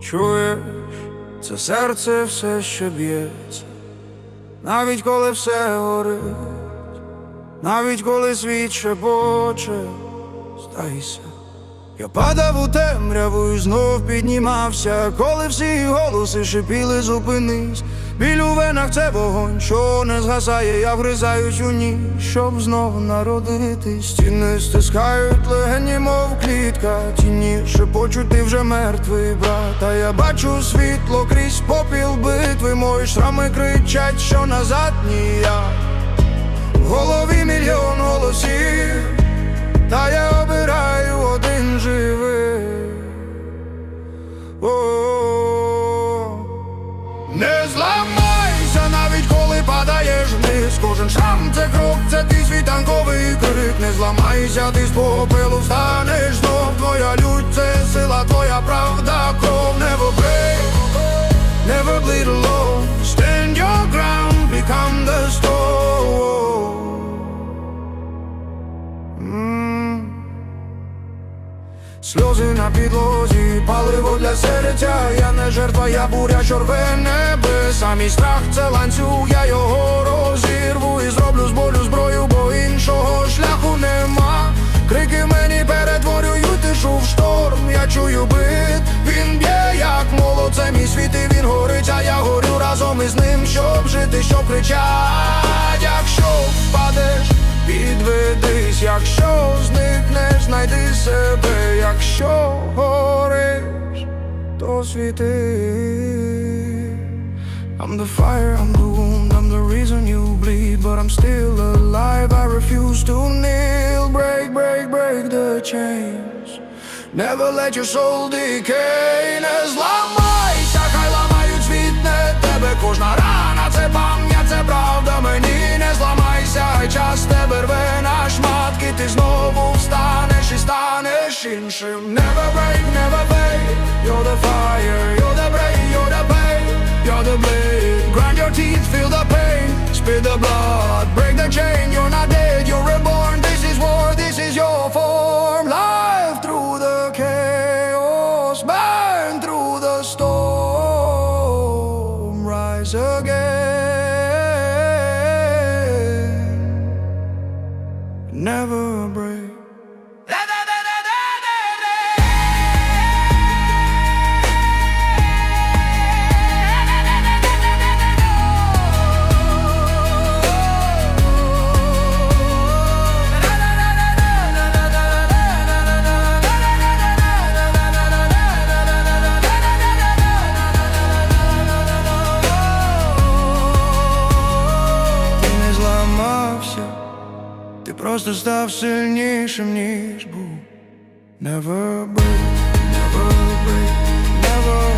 Чуєш, це серце все ще б'ється, навіть коли все горить, навіть коли світ шепоче, здайся. Я падав у темряву і знов піднімався, коли всі голоси шипіли, зупинись. Біль у венах це вогонь, що не згасає, я вгризаюсь у ніч, щоб знов народитись. Стіни стискають легені, мов клітка, тіні шепочуть, ти вже мертвий, брат. А я бачу світло крізь попіл битви, мої шрами кричать, що назад ніяк. Це крок, це твій світанковий крик. Не зламайся, ти з попелу встанеш знов. Твоя лють це сила, твоя правда, кров Never break, never bleed Сльози на підлозі, паливо для серця, я не жертва, я буря, що рве небеса Мій страх це ланцюг, я його розірву. І зроблю з болю зброю, бо іншого шляху нема. Крики мені перетворюють тишу в шторм, я чую бит, він б'є, як молот, це мій світ і він горить, а я горю разом із ним, щоб жити, щоб кричать, знайди себе, якщо гориш, то світи. I'm the fire, I'm the wound, I'm the reason you bleed, but I'm still alive. I refuse to kneel. Break, break, break the chains. Never let your soul decay. Не зламайся, she'll never break, never fade. You're the fire. Просто став сильнішим, ніж був. Never break, never break, never